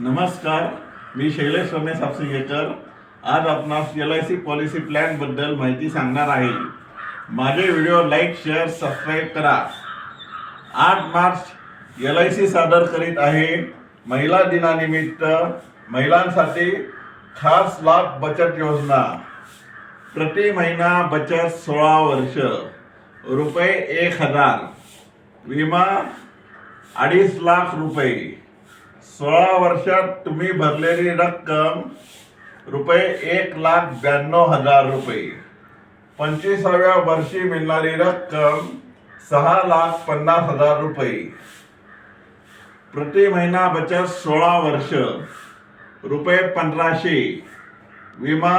नमस्कार मी शैलेश रमेश आपसिंगेकर आज आपणास एल आय सी पॉलिसी प्लॅनबद्दल माहिती सांगणार आहे. माझे व्हिडिओ लाईक शेअर सबस्क्राईब करा. आठ मार्च एल आय सी सादर करीत आहे. महिला दिनानिमित्त महिलांसाठी खास लाभ बचत योजना. प्रति महिना बचत सोळा वर्ष. रुपये एक हजार. विमा अडीच लाख रुपये. सोळा वर्षात तुम्ही भरलेली रक्कम रुपये एक लाख ब्याण्णव हजार रुपये. पंचवीसाव्या वर्षी मिळणारी रक्कम सहा लाख पन्नास हजार रुपये. प्रति महिना बचत सोळा वर्ष. रुपये पंधराशे. विमा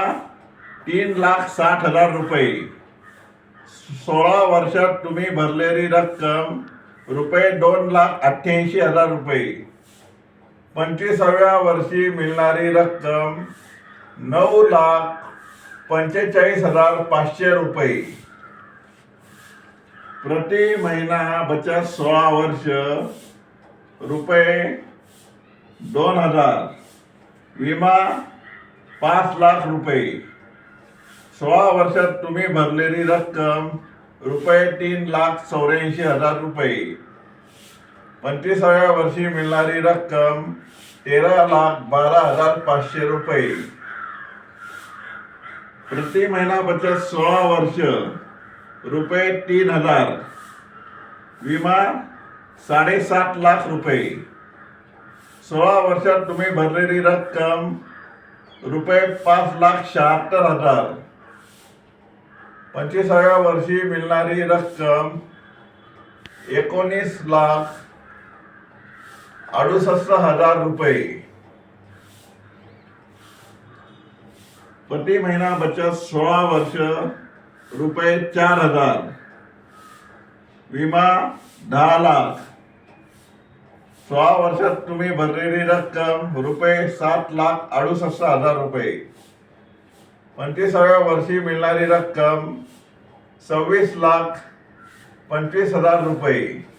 तीन लाख साठ हजार रुपये. सोळा वर्षात तुम्ही भरलेली रक्कम रुपये दोन लाख अठ्ठ्याऐंशी हजार रुपये. पंचवीसाव्या वर्षी मिळणारी रक्कम नऊ लाख पंचेचाळीस हजार पाचशे रुपये. प्रति महिना बचत सोळा वर्ष रुपये दोन हजार. विमा पाच लाख रुपये. सोळा वर्षात तुम्ही भरलेली रक्कम रुपये तीन लाख चौऱ्याऐंशी हजार रुपये. पंचवीसाव्या वर्षी मिळणारी रक्कम तेरा लाख बारा हजार पाचशे रुपये. प्रति महिना बचत सोळा वर्ष रुपये तीन हजार. विमा साडेसात लाख रुपये. सोळा वर्षात तुम्ही भरलेली रक्कम रुपये पाच लाख शहात्तर हजार. पंचवीसाव्या वर्षी मिळणारी रक्कम एकोणीस लाख अडुसष्ट हजार रुपये. प्रति महिना बचत सोळा वर्ष रुपये चार हजार. विमा दहा लाख. सोळा वर्षात तुम्ही भरलेली रक्कम रुपये सात लाख अडुसष्ट हजार रुपये. पंचवीसाव्या वर्षी मिळणारी रक्कम सव्वीस लाख पंचवीस हजार रुपये.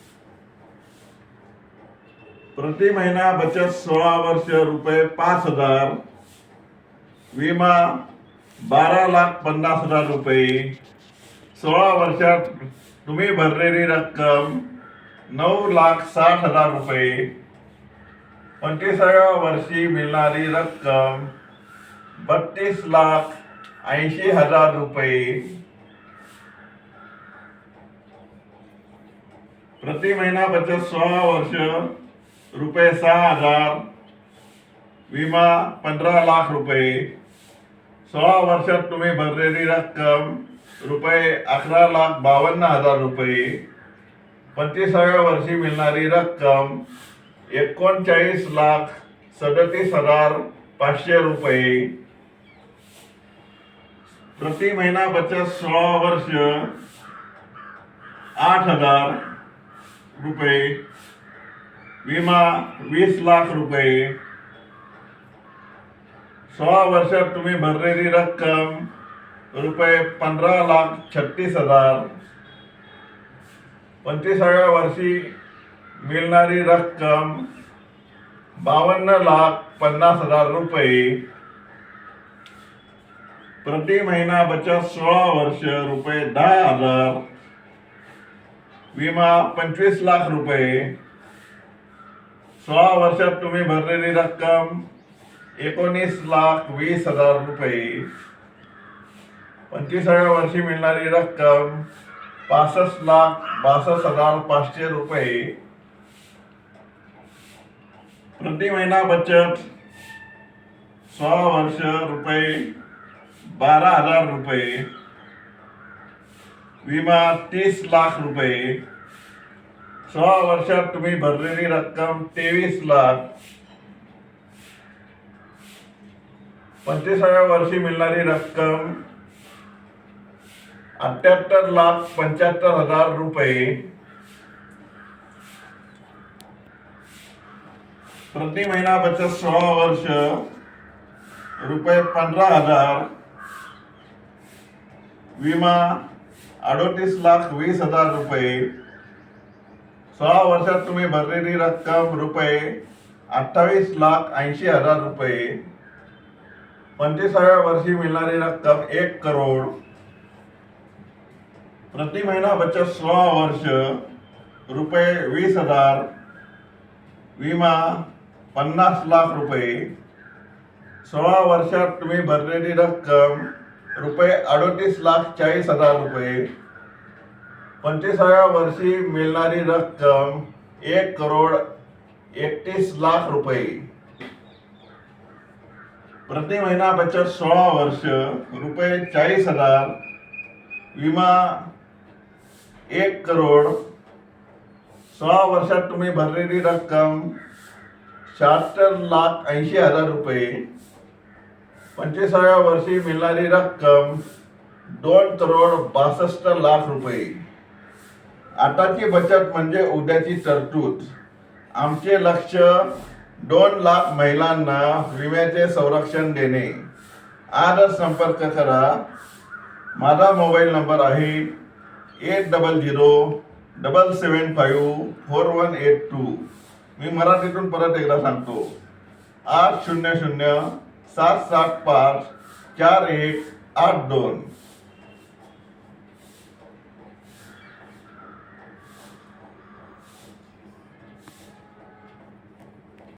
प्रति महिना बचत सोळा वर्ष रुपये पाच हजार. विमा बारा लाख पन्नास हजार रुपये. सोळा वर्षात तुम्ही भरलेली रक्कम नऊ लाख साठ हजार रुपये. पंचवीसाव्या वर्षी मिळणारी रक्कम बत्तीस लाख ऐंशी हजार रुपये. प्रति महिना बचत सोळा वर्ष रुपये सहा हजार विमा पंधरा लाख रुपये. सोळा वर्षात तुम्ही भरलेली रक्कम रुपये अकरा लाख बावन्न हजार रुपये. पंचवीसाव्या वर्षी मिळणारी रक्कम एकोणचाळीस लाख सदतीस हजार पाचशे रुपये. प्रति महिना बचत सोळा वर्ष आठ हजार रुपये. विमा वीस लाख रुपये. सोळा वर्षात तुम्ही भरलेली रक्कम रुपये पंधरा लाख छत्तीस हजार. पंचवीसाव्या वर्षी मिळणारी रक्कम बावन्न लाख पन्नास हजार रुपये. प्रति महिना बचत सोळा वर्ष रुपये दहा हजार. विमा पंचवीस लाख रुपये. सोळा वर्षात तुम्ही भरलेली रक्कम एकोणीस लाख वीस हजार रुपये. पंचवीसाव्या वर्षी मिळणारी रक्कम पासष्ट लाख बासष्ट हजार पाचशे रुपये. प्रति महिना बचत सोळा वर्ष रुपये बारा हजार रुपये. विमा तीस लाख रुपये. सोळा वर्षात तुम्ही भरलेली रक्कम तेवीस लाख पंचवीसाव्या वर्षी मिळणारी रक्कम अठ्याहत्तर लाख पंच्याहत्तर हजार रुपये. प्रति महिना बचत सोळा वर्ष रुपये पंधरा हजार. विमा अडोतीस लाख वीस हजार रुपये. सोळा वर्षात तुम्ही भरलेली रक्कम रुपये अठ्ठावीस लाख ऐंशी हजार रुपये. पंचवीसाव्या वर्षी मिळणारी रक्कम एक करोड. प्रति महिना बचत सोळा वर्ष रुपये वीस हजार. विमा पन्नास लाख रुपये. सोळा वर्षात तुम्ही भरलेली रक्कम रुपये अडोतीस लाख चाळीस हजार रुपये. पंचवीसाव्या वर्षी मिळणारी रक्कम एक करोड एकतीस लाख रुपये. प्रति महिना बचत सोळा वर्ष रुपये चाळीस हजार विमा एक करोड. सोळा वर्षात तुम्ही भरलेली रक्कम शहात्तर लाख ऐंशी हजार रुपये. पंचवीसाव्या वर्षी मिळणारी रक्कम दोन करोड बासष्ट लाख रुपये. आताची बचत म्हणजे उद्याची तरतूद. आमचे लक्ष दोन लाख महिलांना विम्याचे संरक्षण देणे. आजच संपर्क करा. माझा मोबाईल नंबर आहे eight double zero double seven five four one eight two. मी मराठीतून परत एकदा सांगतो. आठ शून्य शून्य सात सात पाच चार एक आठ दोन.